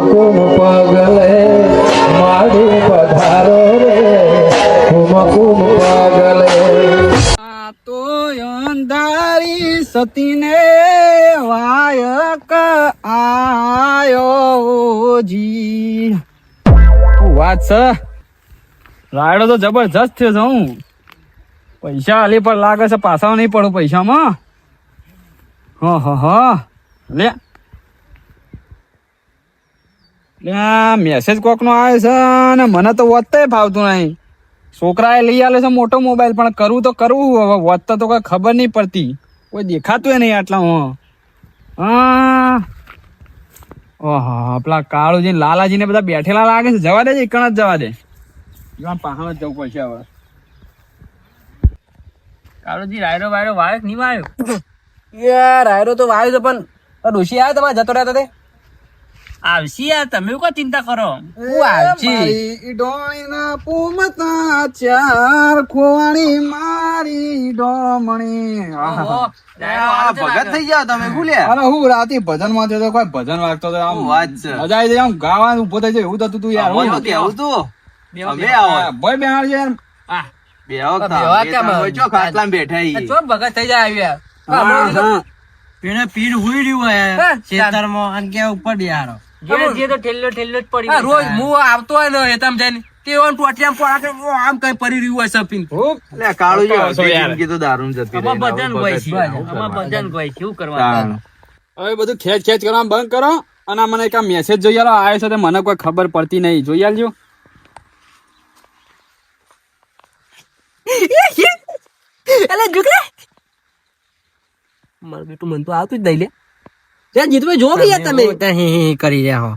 કુમ પગલે માડી પધારો રે. કુમ કુમ પગલે. તો અંધારી સતીને વાયક આયો જી વાત છે? રાયડો તો જબરજસ્ત થયો છે હું. પૈસા હાલી પણ લાગે છે, પાછા નહીં પડું પૈસામાં. હા હા હા. લે લે આ મેસેજ કોકનો આવે છે ને મને તો વધતે ફાવતું નહીં. છોકરાએ લઈ આલે છે મોટો મોબાઈલ પણ કરવું તો કરવું હવે વધતા તો કઈ ખબર નહીં પડતી. કોઈ દેખાતું નહીં આટલા હું. હા. પેલા કાળુજી લાલાજી ને બધા બેઠેલા લાગે છે. જવા દે એકણ જ જવા દે. જ જવું પડશે હવે. કાળુજી રાયરો વાયરો વાયો નહીં વાયો યાર રાયરો તો વાયુ છે, પણ ઋષિ આવ્યો તમારે જતો રહ્યા તે? આવશી યાર તમે કો ચિંતા કરો. હું મારી ડોળીના પૂમતા ચાર ખોવાણી મારી ડોમણી. ભગત થઈ જાવ તમે ભૂલ્યા અરે હું રાતે ભજનમાં તો કોઈ ભજન વાગતો હતો આમ વાત છે? મજા આવી જાય આમ ગાવાનું ઊભો થઈ જાય એવું થતું તું યાર હું તો કેવું તું. અમે આવો. ભાઈ બેહાડ યાર. બેહો ચો ખાટલામાં બેઠા ચો ભગત થઈ જાય આવ્યા હા, હા. પીણે પીણ હુઈ રહ્યું ખેતરમાં અને ઉપર બિહારો જે જે તો ઠેલ્લો ઠેલ્લો જ પડી રોજ હું આવતો હોય ને હેતામ જઈને તે આમ ટોટિયામાં પડે આમ કઈ પડી રહ્યું હોય સપીન. લે, કાળુજી, પક્કા છો અડધી યાર. જિંદગી તો દારૂમ જતી રહી. આમાં ભજન આવું છે છે, આવું આમાં કરવાનું. ભજન હોય છે શું કરવાનું? હવે બધું ખેંચ ખેંચ કરવા બંધ કરો અને મને એક મેસેજ જોઈ આલો આવે છે તે મને કોઈ ખબર પડતી નહીં. જોઈ આલજો. એટલે જુકરે મારું બેટું મન તો આવતું જ નહીં લે. ત્યાં જીતભાઈ જો યાર તમે હી હી કરી રહ્યા હો.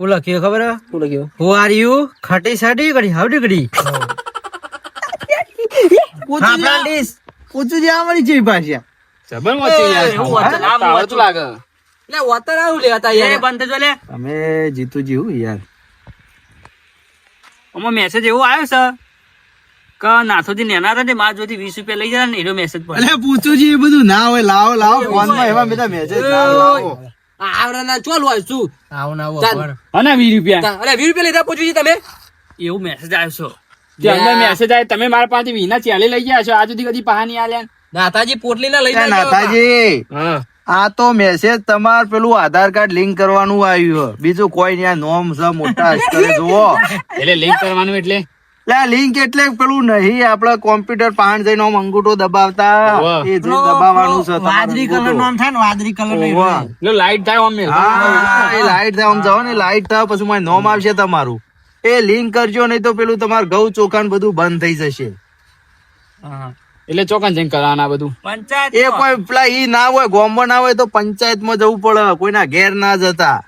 હું લખ્યું ખબર હું લખ્યું? હુ આર યુ ખટી સાટી કરી હાવ ડીકડી આપણા ડીશ. પૂછું જે આ વળી ભાષા. જબર વાંચ્યું યાર. તો લાગે. આવું લેતા બંધ લે. તમે આમાં મેસેજ એવો આવ્યો છે કે નાથોજી નેના હતા ને મારા જોડે વીસ રૂપિયા લઈ જાય ને એનો મેસેજ પડે અલે પૂછું એ બધું. ના હોય લાવો લાવો ફોનમાં એવા બધા મેસેજ લાવો. ચોલ હોય શું? આવું ના ચાલ. અને વીસ રૂપિયા. અરે વીસ રૂપિયા લીધા પૂછ્યું તમે? એવું મેસેજ આવ્યો છે. અંદર મેસેજ આવે તમે મારા પાસે વીના ચાલી લઈ ગયા છો? આ સુધી કદી પહા નહીં આલ્યા નાતાજી પોટલી ના લઈ જાય નાતાજી આ તો મેસેજ તમાર પેલું આધાર કાર્ડ લિંક કરવાનું આવ્યું બીજું કોઈ નહીં નોમ છે મોટા અક્ષરે જુઓ. એટલે લિંક કરવાનું એટલે? લિંક એટલે પેલું નહીં આપડે કોમ્પ્યુટર પાણ જઈને આમ અંગૂઠો દબાવતા. એ જે દબાવવાનું છે વાદળી કલર નો થાય ને વાદળી કલર નો લાઈટ થાય આમ હા એ લાઈટ થાય આમ જાવ ને લાઈટ થાય પછી મારે નોમ આવશે તમારું. એ લિંક કરજો નહીં તો પેલું તમારું ઘઉં ચોખા બધું બંધ થઈ જશે. એટલે ચોકન જઈને કરવાના બધું. પંચાયત એ કોઈ પેલા ઈ ના હોય ગોમમાં ના હોય તો પંચાયતમાં જવું પડે કોઈના ઘેર ના જતા.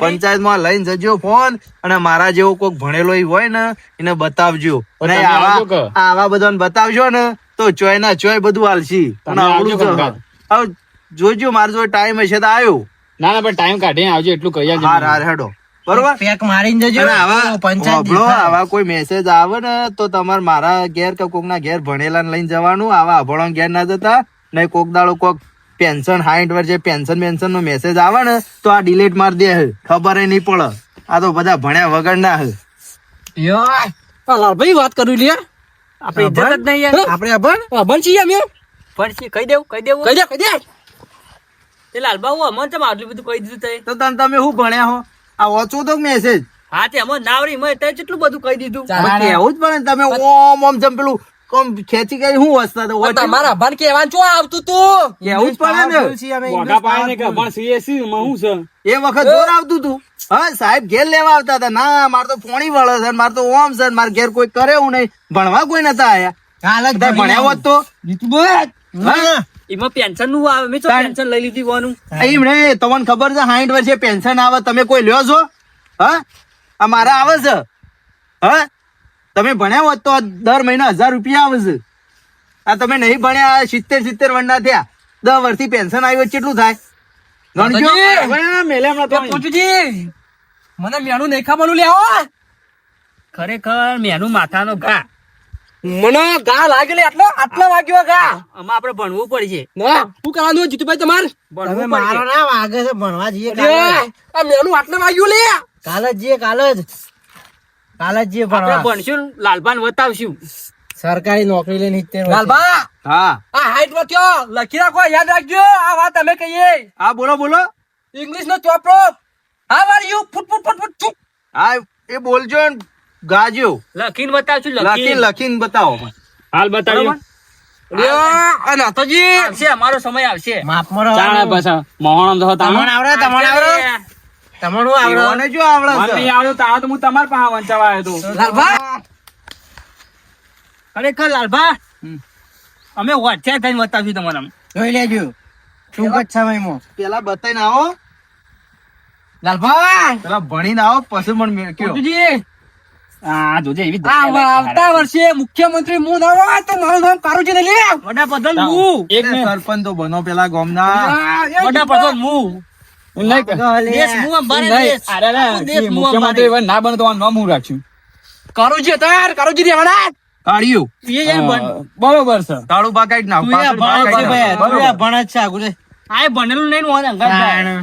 પંચાયતમાં લઈને જજો ફોન અને મારા જેવો કોઈક ભણેલો હોય ને એને બતાવજો. અને આવા બધાને બતાવજો ને તો ચોય ના ચોય બધું હાલશી. અને આવડું જોજો મારો જો ટાઈમ હશે તો આવ્યો ના ના પણ ટાઈમ કાઢીને આવજો એટલું કહી આવજો હાર હાર હેડો. બરોબર? પેક મારીને જજો આવા પંચાયત આવા કોઈ મેસેજ આવે ને તો તમારે મારા ઘેર કે કોકના ઘેર ભણેલા ને લઈને જવાનું આવા અભણો ઘેર ના જતા નહીં કોક દાડો કોક પેન્શન હાઈટ વર્ષે પેન્શન પેન્શન નો મેસેજ આવે ને તો આ ડિલીટ માર દે ખબર નહીં પડે. આ તો બધા ભણ્યા વગર ના હે ભાઈ વાત કરું લે આપણે ઇજ્જત જ નહીં યાર. આપણે અભણ અભણ છીએ અમે પણ શી, કહી દેવું કહી દેવું. કહી દે કહી દે. તે લાલબાબુ અમને તમે આટલું બધું કહી દીધું તે તો તને તમે શું ભણ્યા હો? આ ઓછો તો મેસેજ હા તે અમને નાવરી મેં તે કેટલું બધું કહી દીધું? એવું જ પણ તમે ઓમ ઓમ જમ પેલું ઓમ ખેંચી કરી હું હસતા તો તમારા અભણ કેવાનું ચો આવતું તું? કેવું જ પડે ને? મોઢા પાડે ને કે પણ CSC માં શું છે? એ વખત જોર આવતું તું. હા સાહેબ ઘેર લેવા આવતા હતા. ના માર તો પોણી વળે છે માર તો ઓમ છે માર ઘેર કોઈ કરે હું નહીં. ભણવા કોઈ નતા આયા. હાલ જ ભણ્યા હોત તો? એમાં પેન્શનનું આવે મેં તો પેન્શન લઈ લીધી વાનું. એમણે તમને ખબર છે સાઈઠ વર્ષે પેન્શન આવે તમે કોઈ લ્યો છો? હા? આ મારા આવે છે. હા? તમે ભણ્યા હોત તો દર મહિના હજાર રૂપિયા આવશે. આ તમે નહીં ભણ્યા સિત્તેર સિત્તેર વંડા થયા. દસ વર્ષથી પેન્શન આવ્યું હોય કેટલું થાય? મને મેણું નહીં ખાવાનું લેવો ખરેખર મેનું માથાનો ઘા. મને ગા લાગેલી આટલો આટલો વાગ્યો ઘા. આમાં આપણે ભણવું પડશે. ના. શું કરવાનું જીતુભાઈ તમારે? ભણવું મારો ના વાગે છે ભણવા જઈએ આ મેનું આટલો વાગ્યું લે. કાલે જ જઈએ કાલે જ. કાલ જ જઈએ આપણે ભણશું લાલબાન બતાવશું. સરકારી નોકરી લઈને વર્ષ. લાલબા હા. આ હાઈટ વધ્યો લખી રાખો યાદ રાખજો. આ વાત અમે કહીએ. હા બોલો બોલો. ઇંગ્લિશ નો ચોપડો હાઉ આર યુ ફૂટ ફૂટ ફૂટ ફૂટ ચૂપ હા એ બોલજો ને ગાજો. લખીને બતાવશું લખીને. લખીને લખીને બતાવો હાલ બતાવ્યો નાથાજી. આવશે અમારો સમય આવશે. માપમાં ચાલે પછી. મોહણ તો હતા તમને આવડે તમને આવડે. તમારું આવડે. મને જો આવડે મને છે. નહીં આવડ્યું તારા તો હું તમારા પાસે વંચાવા આવ્યો હતો લાલબા ખરેખર લાલભા અમે હોશિયાર થઈને બતાવશું તમારા જોઈ લેજો. ટૂંક જ સમયમાં પેલા બતાઈને આવો. લાલબા પેલા ભણીને આવો પછી મને મેળક્યો આ જોજે એવી આવતા વર્ષે મુખ્યમંત્રી હું ના હોય તો મારું નામ કારુજી ને લે. વડાપ્રધાન હું એક સરપંચ તો બનો પેલા ગામના. વડાપ્રધાન હું મુખ્યમંત્રી ના બને તો નામ હું રાખ્યું ભણ. બરોબર છે. તાળું નાખ ભણે ભણે જ આ ભણેલું નહીં.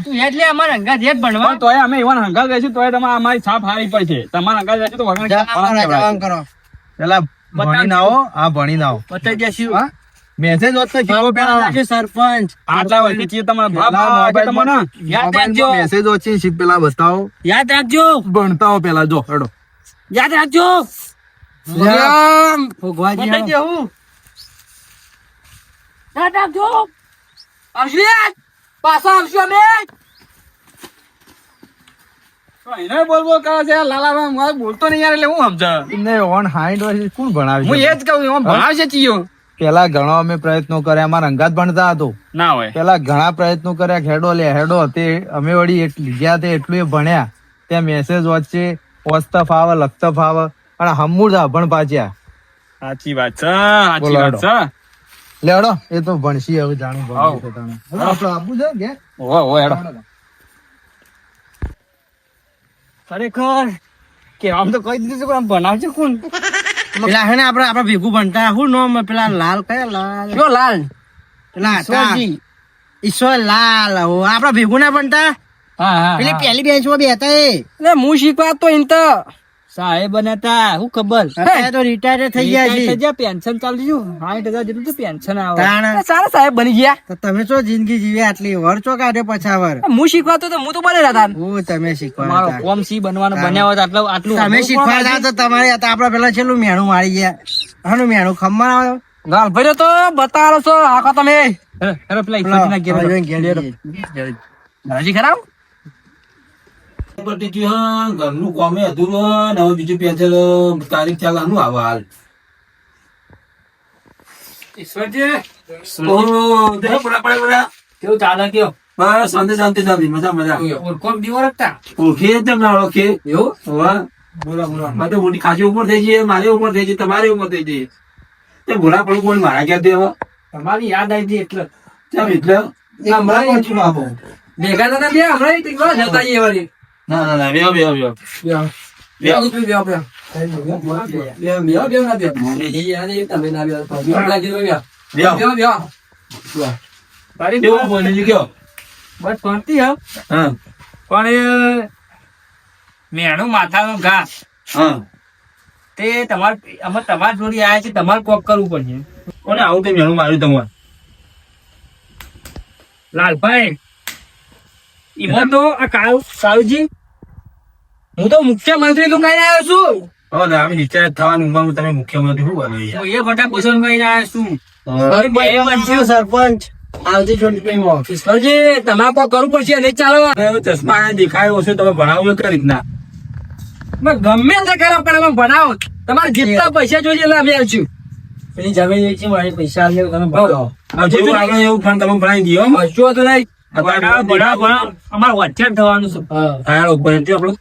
તું એટલે અમારે અંગાત હેઠ ભણવા. તોય અમે એવા હંગાત રહેશું તોય તમારે અમારી છાપ હારી પડશે તમારા હંગાત રહેશું તો વગર કરો. પેલા ભણીને આવો આ ભણીને આવો. બતાવી દેશું. હા? મેસેજ હોત કેવો પેલા સરપંચ. આટલા વર્ષથી છે તમારા બાપ પેલા તમને? યાદ રાખજો. મેસેજ હોત છે પેલા બતાવો. યાદ રાખજો. ભણતા હો પેલા જો હેડો. યાદ રાખજો. રામ બતાવી દેવું યાદ રાખજો. પાછા આવશું અમે. એને છે મારે બોલતો નહીં યાર એટલે હું સમજા ઓન વર્ષ કોણ ભણાવી હું એ જ કહું છું ભણાવશે ચિયો. પેલા ઘણા અમે પ્રયત્નો કર્યા. અમારા અંગાત ભણતા હતો. ના હોય. પેલા ઘણા પ્રયત્નો કર્યા. હેડો લે હેડો. તે અમે વળી ગયા તે એટલું એ ભણ્યા. ત્યાં મેસેજ વચ્ચે વાંચતા આવે લખતફ આવે અને હમુર ભણ પાછ્યા. સાચી વાત છે સાચી વાત છે. લેડો એ તો ભણશી હવે જાણું. હવે આપણે આપવું છે કે? ઓ ઓ હેડો. ખરેખર કે આમ તો કહી દીધું છે પણ ભણાવજો કોણ? પેલા હે ને આપડે આપડે ભેગું ભણતા શું નામ પેલા લાલ કયા લાલ? કયો લાલ? પેલા ઈશ્વરજી. ઈશ્વર લાલ આપડા ભેગું ના ભણતા? પેલી પહેલી બેન્ચમાં બેતા એ. હું શીખવા તો ઇન તો સાહેબ હતા હું ખબર? તો રિટાયર થઈ ગયા છે પેન્શન ચાલુ છું સાઠ હજાર જેટલું તો પેન્શન આવે. સારા સાહેબ બની ગયા. તો તમે શું જિંદગી જીવી આટલી? વરચો કાઢ્યો પછાવર? હું શીખવાતો તો હું તો બને હતા હું તમે મારો શીખવાડતા કોમ સી બનવાનો બન્યા હોત આટલું આટલું તમે શીખવાડતા તો તમારે હતા આપડે પેલા છેલ્લું મેણું મારી ગયા. હાનું મેણું ખમવા આવ્યો ભાઈ તો બતાડો છો આખો તમે. પેલા ખરાબ? પતી ગયું હા, ઘરનું કામે અધૂરું ને હવે બીજું પેન્શન તારીખ ચાલે આનું આવે હાલ ઈશ્વરજી ઓહો, દેખો, પડા, પડા, પડા. કેવું ચાલે કયો બસ શાંતિ શાંતિ શાંતિ મજા મજા. ઓળખો દીવો રાખતા? ઓળખી જ ના ઓળખી એવું? હોવા. આ તો મોટી ખાસી ઉંમર થઈ જઈએ મારી ઉંમર થઈ જઈએ તમારી ઉંમર થઈ જઈએ તે ભૂલા પડું કોઈ મારા ક્યાં દેવા તમારી યાદ આવી હતી એટલે. કેમ એટલે? હમણાં ભેગા થતા બે હમણાં જતા જઈએ વળી. ના ના ના બેહો બેહો બેહો બેહો, બેહો, બેહો, બેહો. બેહો, બેહો, બેહો, ના બેહો. એ યાર, તમે ના બેહો. બેહો, લાગી બેહો. બેહો બેહો, બેહો. તારી કેવું બોલી ગયો બસ શાંતિ હા. હા. પણ એ મેણું માથાનો ઘાસ. હા. તે તમારે અમે તમારી જોડી આવ્યા છે તમારે કોક કરવું પડશે. કોને આવું તે મેણું માર્યું તમારે? લાલભાઈ. એમાં તો આ કાળુ કાળુજી હું તો મુખ્યમંત્રી નું કઈ આવ્યો છું. હવે ને આવી રિટાયર થવાની ઉંમર તમે મુખ્યમંત્રી શું બનો યાર? હું એ મોટા પોષણ કઈ આવ્યો છું. સરપંચ આવતી ચૂંટણીમાં ઈશ્વરજી, તમારે કોઈ કરવું પડશે નહીં ચાલો. ચશ્મા દેખાયો દેખાય ઓછું તમે ભણાવો કઈ રીતના? મેં ગમે તે કરો પણ અમે ભણાવો. તમારે જેટલા પૈસા જોઈએ એટલે અમે આવશું પેલી જમીન વેચી મારી પૈસા આલ્યો તમે ભણો જેવું આગળ એવું પણ તમે ભણાવી દો હજુ તો નહીં. ભણાવો, ભણાવો, ભણાવો. અમારે વચ્ચે થવાનું છે. હા, ઉપર આપણું.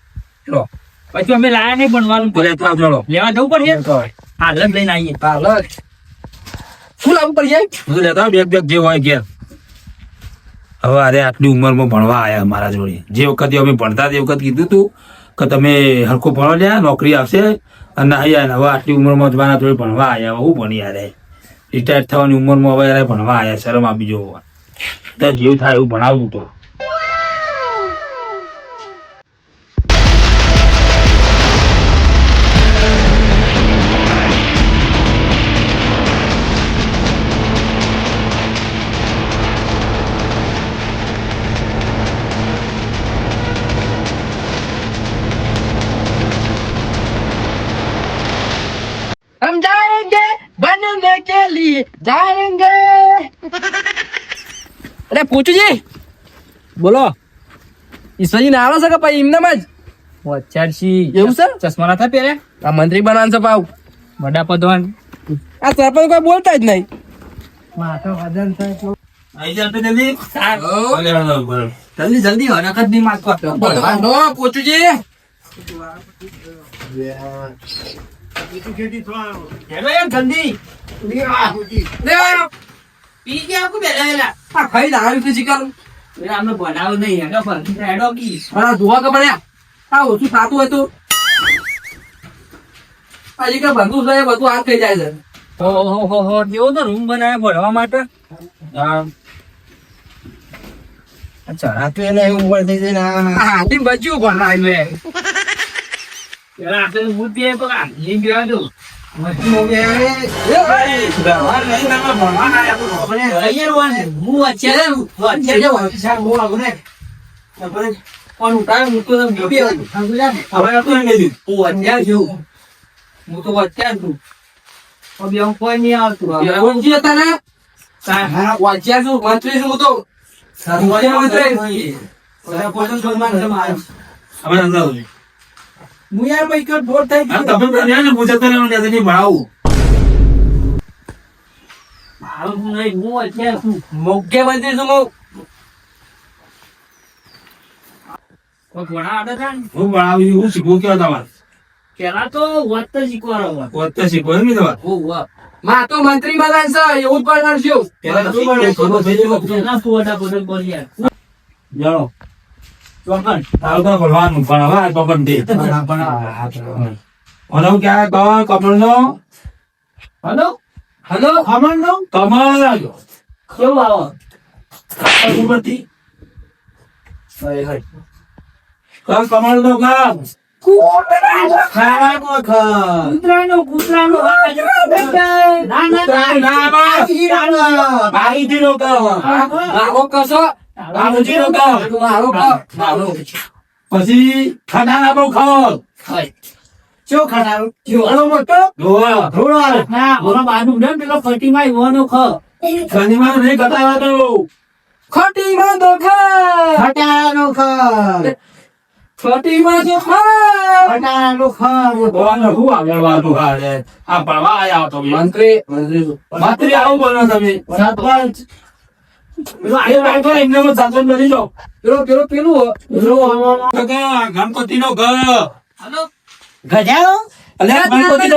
ચલો. પછી અમે લાયા નહીં ભણવાનું. ભલે થાવ, ચલો. લેવા જવું પડશે? હાલ લઈને આવીએ. હાલો. શું લાવવું પડશે? બધું લેતા બેગ બેગ જે હોય ઘેર. હવે અરે આટલી ઉંમરમાં ભણવા આવ્યા મારા જોડે. જે વખતે અમે ભણતા તે વખત કીધું તું કે તમે હરખો ભણો લ્યા નોકરી આવશે અને અહીંયા હવે આટલી ઉંમરમાં જવાના જોડે ભણવા આવ્યા હું ભણી રે. રિટાયર થવાની ઉંમરમાં હવે ભણવા આવ્યા શરમ આપી જો તો જેવું થાય એવું ભણાવતું તો हम जाएंगे बनने के लिए जाएंगे અરે પૂછુજી બોલો ઈશ્વરજી ના આવે છે કે પછી એમને જ વચ્ચારસી એવું છે ચશ્મા ના થાય પહેરે આ મંત્રી બનાવ છે પાવ વડા પદવાન આ સરપંચ કોઈ બોલતા જ નહીં આવી જા જલ્દી જલ્દી જલ્દી હરકત નહીં માગતો નો પૂછુજી જલ્દી પી ગયા આ બનાવ નહીં હેડો પણ હેડો કી. આ જોવા ખબર હે? આ ઓછું થતું હોય તો. હજી કે બંધુ છે બધું હાથ થઈ જાય છે. ઓહો હો હો કેવો તો રૂમ બનાવ્યો ભણવા માટે? આ હાથી બચ્યું કોણ આવ્યું પેલા આપણે બુદ્ધિ એ તો આ લઈ ગયા તો પણ તો મૂકી આવ્યો. છું હું તો અત્યાર છું કોઈ નહીં આવતું હતા ને વાંચ્યા છું મંત્રી છું તો મુખ્યમંત્રી હું બોર થઈ ગયો નહીં? હું અત્યારે છું હું કોઈ આડે છે હું ભણાવું હું શીખવું કેવા તમારે? પેલા તો વત શીખવાનો વત્ત શીખવું એમ ને તમારે? ઓહ, વાહ. માં તો મંત્રી બનાવશે એવું જ બનાવશું પેલા શું બોલ્યા જાણો ભણવાનું પણ હવે ચોકન દે અને હું ક્યાં કહો કમળ નો હલો? હલો કમળ નો કમળ કેવું આવો? ઉપરથી. કમળ નો કામ કૂતરાનો પછી ખાના બહુ ખાઓ શું ખાનારું ઘોડો મોટો? ઘોડો ના ઓનો બાજુ ને પેલો ફટીમાં ઈવાનો ખ. શનિવાર નહીં કટાવા તો ખટીમાં તો ખા. ફટાનો ખ. ખટીમાં તો ખા. ફટાનો ખ. ભગવાન આગળ વાતું હારે આ ભણવા આયા તો મંત્રી મંત્રી. મંત્રી આવું બોલો તમે. સરપંચ. ગણપતિ નો ગજાઓ ગણપતિ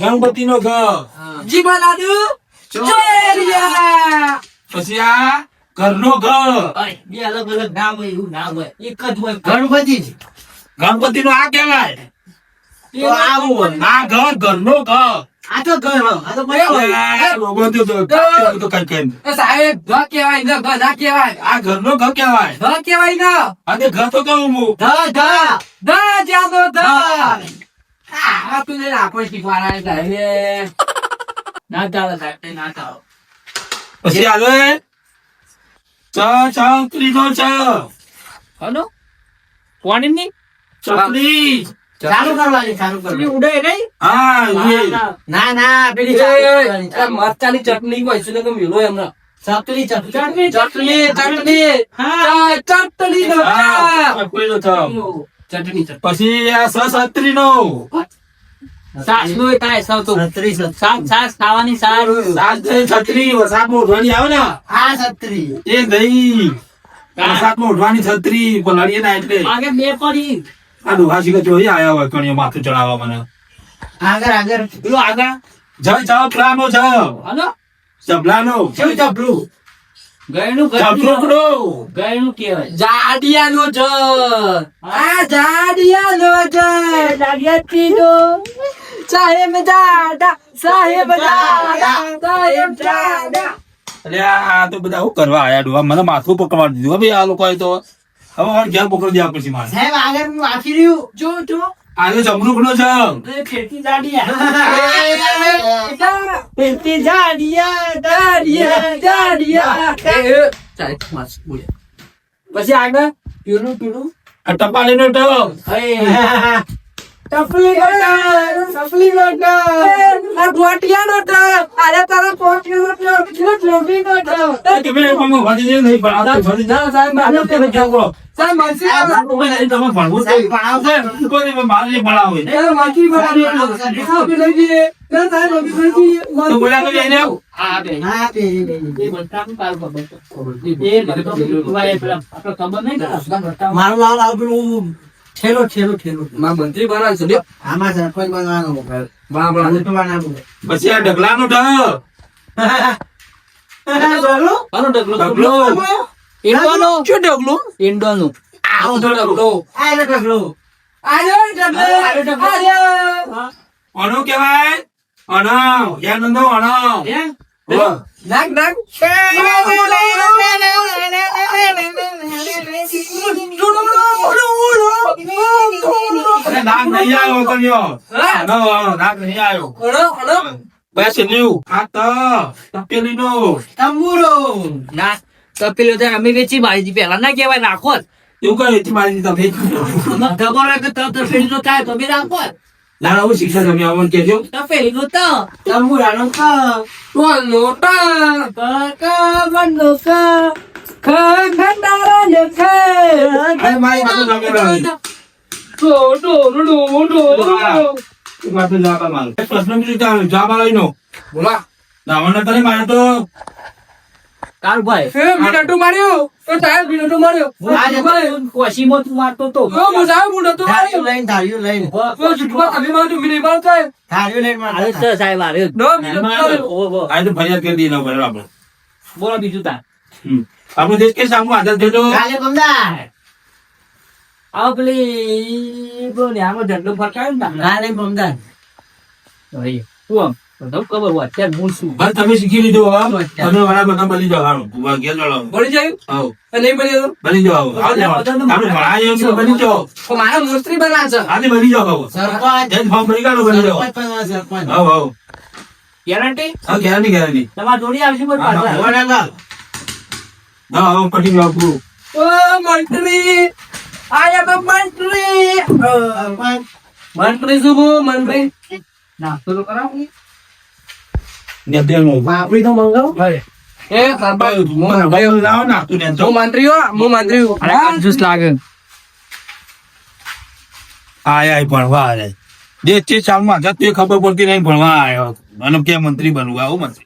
ગણપતિ નો આદુ ચોરિયા. પછી આ ઘરનો ઘર. બે અલગ અલગ નામ હોય એવું નામ હોય. એક જ હોય. ગણપતિ. ગણપતિ નો આ કહેવાય. આવું ના ઘર ઘરનો ઘર. આ તો ઘર આ તો આ લોકો તો તો- તો કઈ કઈ એ સાહેબ ઘ કેવાય ને ઘ ના કહેવાય. આ ઘરનો ઘર કહેવાય. ઘ કેવાય ન અને ઘર તો કહું હું. ધા ધા ધ જ્યાં તો ધ. આ તું ને આપણે શીખવાના સાહેબ. ના ચાલે સાહેબ ના ચાલે પછી આગળ ચ ચકલી નો ચ. હલો? કોની ની? ચકલી ચાલુ. કરવાની ચાલુ કરવાની. ઉડે નહીં? હા ના ના. પેલી મરચાની ચટણી હોય છે ને કે મેલો એમને? ચકલી ચકલી ચટણી ચટણી હા. ચટણી નો હા, નો ચટણી ચટણી પછી આ સસત્રી નો. સાસનું થાય સૌ તો સાસ સાસ ખાવાની સારું સાત છત્રી વરસાદમાં ઉઠવાની આવે ને? હા છત્રી. એ નહીં વરસાદમાં ઉઠવાની છત્રી પલાળીએ ના એટલે. આગે બે પડી. આ ડોહાસી કે જોઈ આયા હોય કણીઓ માથું ચડાવવા મને. આગળ આગળ. પેલું આગળ. જય જપલાનો જ હલો? જબલાનો કેવું ચપલું ગયનું ચમચોકડો. ગયનું કહેવાય. જાડિયાનો જર આ જાડિયાનો જર જાડિયાતીનો સાહેબ દાદા સાહેબ દાદા. સાહેબ દાદા. અરે આ તો બધા શું કરવા આયા ડોહા? મને માથું પકડવા દીધું ભાઈ આ લોકો તો. હવે મારે ઘેર પકડી દેવા પડશે મારે. સાહેબ આગળ હું વાંચી રહ્યું. જો જો. આજે જમરૂખનો છે. ખેતી જાડિયા. ખેતી જાડિયા જાડિયા જાડિયા. ચાલ માસ બોલે. પછી આગળ પીરું આ ટપાલીનો ટપ ટપલી ગટર ટપલી ગટર આ ગોટિયાનો ટપ અરે તારો પોટિયાનો ટપ કિલો ટપલી ગટર એ તમે પણ વાંચી જાય નહીં પણ આ તો ના સાહેબ માનો કે જાઓ સાહેબ માસી તમે ભણવું છે કોઈ નહીં, ભણાવે. એ માસી બનાવી આપી લઈ જઈએ. ના સાહેબ લઈ જઈએ. તો બોલ્યા તો જઈને આવ. બે. હા પેલી એ બધાનું કાલ ખબર તો. એ બધો પેલા આપણે ખબર નહીં કે રસ્તા બતાવો. મારું નામ આવું ઠેલો ઠેલો ઠેલો માં મંત્રી બનાવે છે લ્યો. આમાં સરપંચ બનવાનો મોકલમાં આને તો બનાવવું પછી આ ઢગલાનો ટપ આનો ડગલો ઢગલો. ઇન્ડોનો? શું ડગલું ઇન્ડોનો. આવો તો ડગલો આ એને ઢગલો. આજો ડગલો આજો આનો કહેવાય? અણો. યા નંદો અણુ. હે? વાહ. નાક નહીં આવ્યો. નાક નહીં બસ તંબુરો. ના તપેલો તો અમે વેચી મારી પેલા ના કહેવાય નાખો એવું કઈ વેચી મારી તમે? હોય તપેલી નો થાય તો બી નાખો લાલા હું શિક્ષા તમે આવવાનું કહેજો. તપેલી નો તો. તંબુરાનો ક કોનો ટા કાકા બનો કા ખંડારા ને ખે અરે મારી વાતો ના કરવાની. ડો ડો ડો ડો એક વાતો જવાબ. એક પ્રશ્ન બીજો જવાબ જવાબ આલાઈનો. બોલા. રાવણને કરે મારે તો કાળભાઈ એ મિનટો માર્યો. તો સાહેબ મિનટો માર્યો. આજે તો કોશીમાં તું મારતો તો. ઓ મુ સાહેબ મિનટો ધાર્યું માર્યો. લઈને ધાર્યું લઈને. ઓ જુઠવા તમે મારું મિની માર સાહેબ ધાર્યું લઈને માર મારતા તો સાહેબ આરે નો મિનટો ઓ, ઓ. આ તો ફરિયાદ કરી દીનો બરાબર આપણે. બોલો બીજું તા આપણો દેશ કે સામો આદર દેજો કાલે બમદાર આવો પેલી ન્યાનો ઝંડો ફરકાયો ને કાલે બમદાર ઓય તું આમ? બધું ખબર હોય અત્યારે હું શું? બસ તમે શીખી લીધું હવે તમે વાળા બધા બની જાઓ. હારું કુવા ઘેર ચડાવો જાય? આવો. નહીં બની તો બની જાઓ આવો. આપણે ભણાય એમ તો બની જાઓ. મારા મંત્રી બના છે. આજે બની જાઓ આવો સરપંચ. જજ ફોર્મ ભરી કાઢો બની જાઓ. સરપંચ બનવા સરપંચ. આવો આવો. ગેરંટી હા ગેરંટી ગેરંટી તમારે જોડી આવશે બોલ પાછા. હા, વડાલાલ. હા હવે પટી આપણું ઓ મંત્રી. આયા તો મંત્રી. મંત્રી શું મંત્રી? નાસ્તો તો કરાવો. પાપડી તો મંગાવો એ સરપંચ હું ભાઈ લાવો ને આપતું ને તો. હું મંત્રી હો મંત્રી અરે કંજૂસ લાગે આય આય ભણવા આય જે તે સાલમાં હતા તે ખબર પડતી નહીં ભણવા આવ્યો અને કે મંત્રી બનવું આવું મંત્રી